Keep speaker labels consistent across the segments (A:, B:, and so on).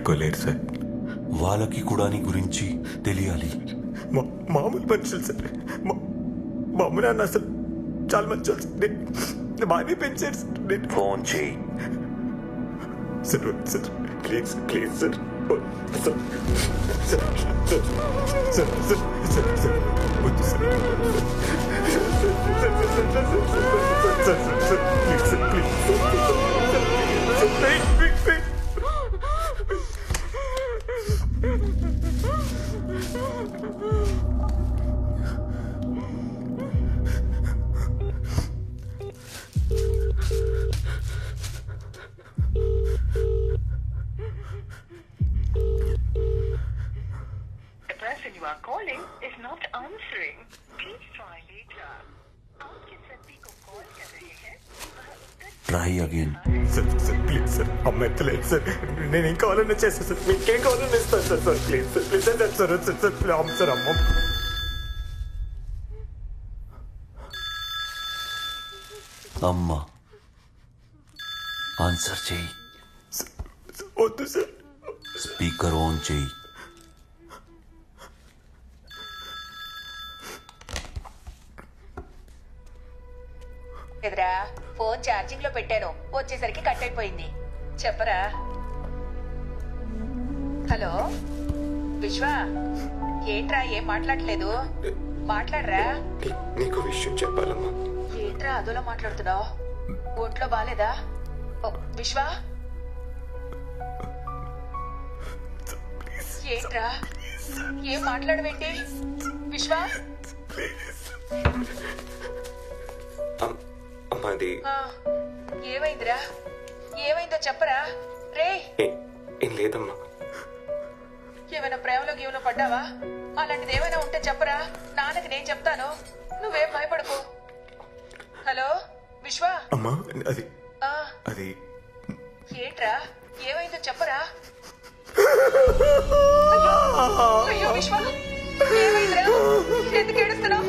A: తట్టుకోలేరు సార్
B: వాళ్ళకి కూడా నీ గురించి తెలియాలి
A: మా మామూలు మనుషులు సార్ మా అమ్మ నాన్న అసలు చాలా మంచి వాళ్ళు బాగానే పెంచారు సార్ నేను
B: ఫోన్ చేయి
A: sir sir please please sir వద్దు sir sir sir sir sir sir sir వద్దు
C: sir sir sir sir answering. Please try later. आप जिस व्यक्ति को कॉल कर रहे हैं वह उत्तर
B: try again
A: sir sir please sir అమ్మ ఎత్తలేదు సార్ నేను ఏం కావాలన్నా చేస్తాను సార్ మీకేం కావాలన్నా ఇస్తాను sir sir please sir please sir sir sir sir sir please అమ్మ సార్ అమ్మ
B: అమ్మ ఆన్సర్ చేయి
A: వద్దు సార్
B: స్పీకర్ ఆన్ చేయి
D: ఎదురా ఫోన్ ఛార్జింగ్లో పెట్టాను. వచ్చేసరికి కట్ అయిపోయింది. చెప్పరా? హలో? విశ్వ? ఏంట్రా ఏం మాట్లాడలేదు మాట్లాడరా?
A: నీకు విషయం చెప్పాలమ్మా.
D: ఏంట్రా అదోలా మాట్లాడుతున్నావు? ఒంట్లో బాలేదా? విశ్వ? ఏంట్రా? ఏం మాట్లాడవేంటి? విశ్వ?
A: అమ్మా అది
D: ఆ, ఏమైందిరా? ఏమైందో చెప్పరా? రే!
A: ఏ- లేదమ్మా.
D: ఏమైనా ప్రేమలో గీవలో పడ్డావా? అలాంటిది ఏమైనా ఉంటే చెప్పరా? నాన్నకి నేను చెప్తాను. నువ్వేం భయపడకు. హలో విశ్వ?
A: అమ్మా అది
D: ఆ,
A: అది.
D: ఏంట్రా? ఏమైందో చెప్పరా? అయ్యో విశ్వ! ఏమైందిరా? ఎందుకు ఏడుస్తున్నావు?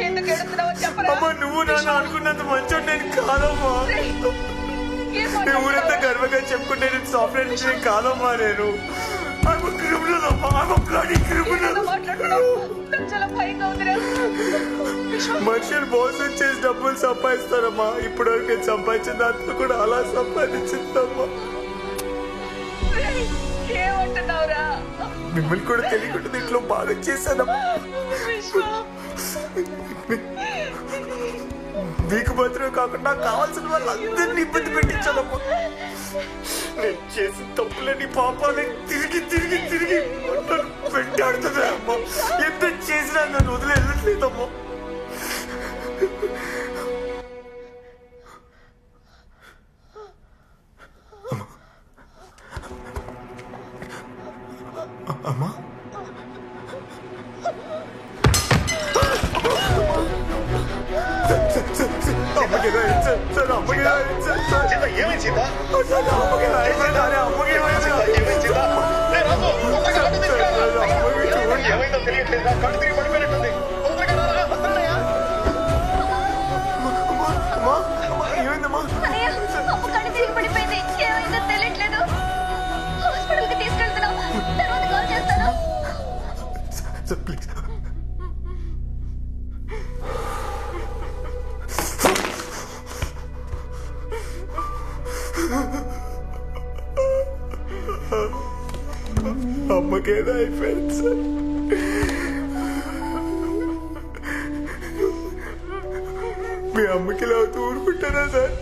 D: ఎందుకు ఏడుస్తున్నావు?
A: అమ్మా నువ్వు నన్ను అనుకున్నంత మంచోడు నేను కాదమ్మా. నేను ఊరంతా గర్వంగా చెప్పుకుంటే నేను సాఫ్ట్వేర్ ఇంజనీర్ కాదమ్మా నేను. I'm మనుషులు మోసం చేసి డబ్బులు సంపాదిస్తారమ్మా. ఇప్పుడు వరకు సంపాదించిన దాంట్లో కూడా అలా సంపాదించిందమ్మా. మిమ్మల్ని కూడా తెలియకుండా దీంట్లో బాగా చేశానమ్మా.
D: విశ్వ
A: మీకు మాత్రమే కాకుండా కావాల్సిన వాళ్ళందరినీ ఇబ్బంది పెట్టించాలమ్మా నేను చేసిన తప్పులని పాపాలని తిరిగి తిరిగి తిరిగి పెట్టాడుతుంది అమ్మ అమ్మా. ఎంత చేసినా నన్ను వదిలి వెళ్ళట్లేదమ్మా అమ్మకి ఏమైంది సార్? సార్ అమ్మకి ఏమైంది సార్? సార్
E: చింత ఏమైంది చింత
A: సార్ అమ్మకి ఏమైంది సార్? అమ్మకి ఏమైంది సార్?
E: ఏమైంది చింత ఏ రాజు తొందరగా అడ్డు తీసుకురా.
A: సార్, అమ్మకి చూడండి.
E: ఏమైందో తెలియట్లేదు నా కళ్ళు తిరిగి పడిపోయినట్టుంది తొందరగా
A: అయిపోయింది సార్ మీ అమ్మకి ఇలా అవుతూ ఊరుకుంటారా సార్?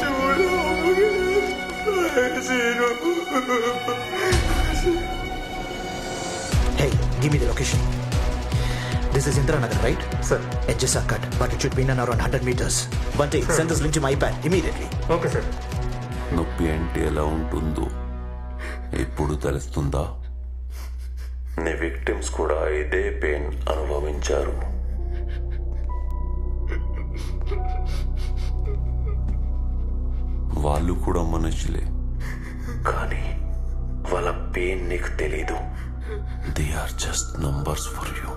A: చూడు
F: give me the location. This is Indiranagar, right?
A: Sir.
F: Edges are cut, but it should be in and around 100 meters. Bunty, send this link to my iPad immediately.
A: Okay sir
B: నొప్పి అంటే ఎలా ఉంటుందో ఇప్పుడు తెలుస్తుందా నీ victims కూడా ఇదే pain అనుభవించారు వాళ్ళు కూడా మనుషులే కానీ వాళ్ళ పెయిన్ నీకు తెలీదు they are just numbers for you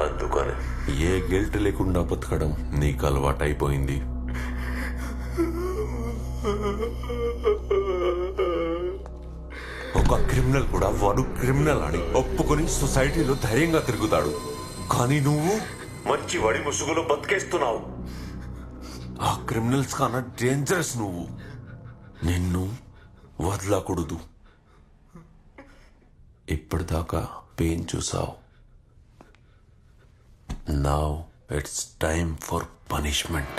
B: అందుకని ఏ గిల్ట్ లేకుండా బతకడం నీకు అలవాటైపోయింది. ఒక క్రిమినల్ కూడా వాడు క్రిమినల్ అని ఒప్పుకొని సొసైటీలో ధైర్యంగా తిరుగుతాడు. కానీ నువ్వు మంచి వడి ముసుగులో బతికేస్తున్నావు. ఆ క్రిమినల్స్ కన్నా డేంజరస్ నువ్వు. నిన్ను వదలకూడదు. ఇప్పటిదాకా పెయిన్ చూసావు.
A: Now it's time for punishment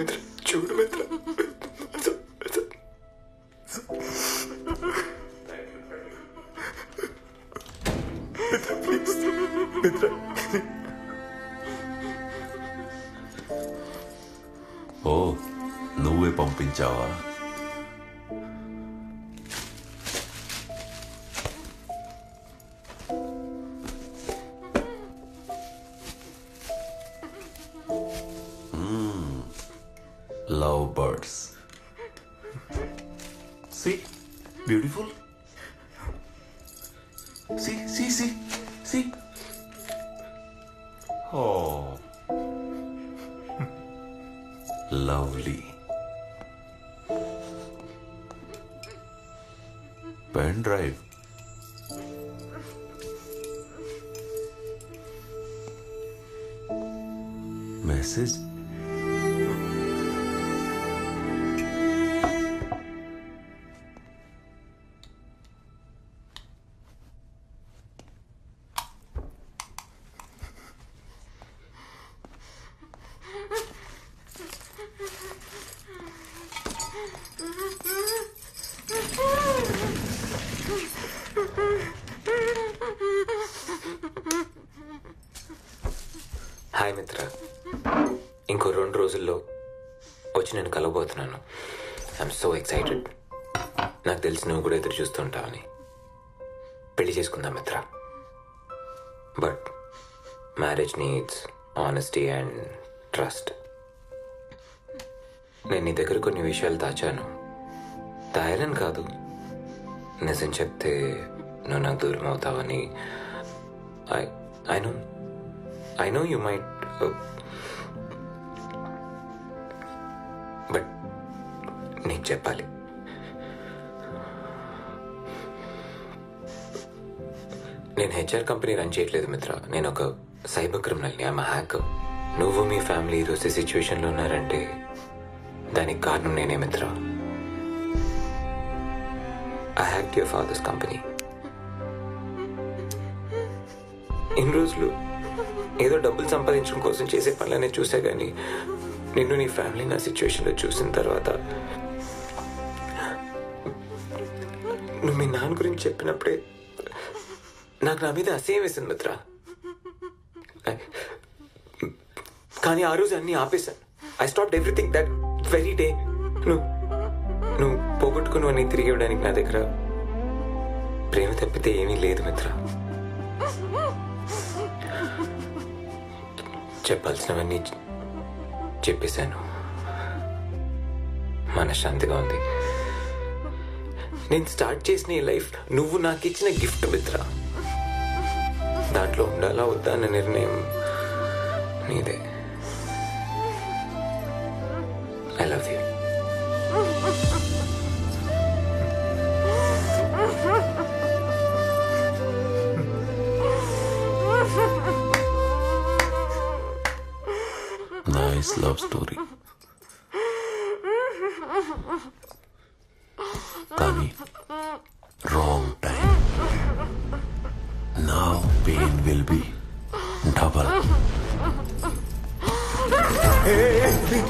A: పేలిపోతుందిరా
B: silence
A: చూడు
B: Mitra Mitra beautiful? See, see, see, see. Oh, lovely. Pen drive. Message.
G: Hi Mitra. ఇంకో రెండు రోజుల్లో వచ్చి నేను కలవబోతున్నాను. ఐఎమ్ సో ఎక్సైటెడ్ నాకు తెలిసి నువ్వు కూడా ఎదురు చూస్తుంటావని పెళ్ళి చేసుకుందాం Mitra. But marriage needs honesty and trust నేను నీ దగ్గర కొన్ని విషయాలు దాచాను. దాయాలని కాదు. నిజం చెప్తే నువ్వు నాకు దూరం అవుతావని. I I know I know you might but uh, నీకు చెప్పాలి. నేను హెచ్ఆర్ కంపెనీ రన్ చేయట్లేదు మిత్ర. నేను ఒక సైబర్ క్రిమినల్ని ఆమె హ్యాక్ నువ్వు మీ ఫ్యామిలీ ఈరోజు సిచ్యువేషన్లో ఉన్నారంటే దానికి కారణం నేనే Mitra. I hack your father's company ఇన్ని రోజులు ఏదో డబ్బులు సంపాదించడం కోసం చేసే పనులనే చూసా కానీ నిన్ను నీ ఫ్యామిలీ నా సిచ్యువేషన్లో చూసిన తర్వాత నువ్వు మీ నాన్న గురించి చెప్పినప్పుడే నాకు నా మీద అసహ్యం వేసింది మిత్ర కానీ ఆ రోజు అన్నీ ఆపేశాను. I stop everything that very day నువ్వు నువ్వు పోగొట్టుకుని తిరిగి ఇవ్వడానికి నా దగ్గర ప్రేమ తప్పితే ఏమీ లేదు మిత్ర. చెప్పాల్సినవన్నీ చెప్పేశాను. మనశ్శాంతిగా ఉంది. నేను స్టార్ట్ చేసిన ఈ లైఫ్ నువ్వు నాకు ఇచ్చిన గిఫ్ట్ మిత్ర. దాంట్లో ఉండాలా వద్దా అన్న నిర్ణయం నీదే.
B: నైస్ లవ్ స్టోరీ కానీ రాంగ్ టైం నా పెయిన్ విల్ బి డబల్
A: ఏ, ఏ, ఏ,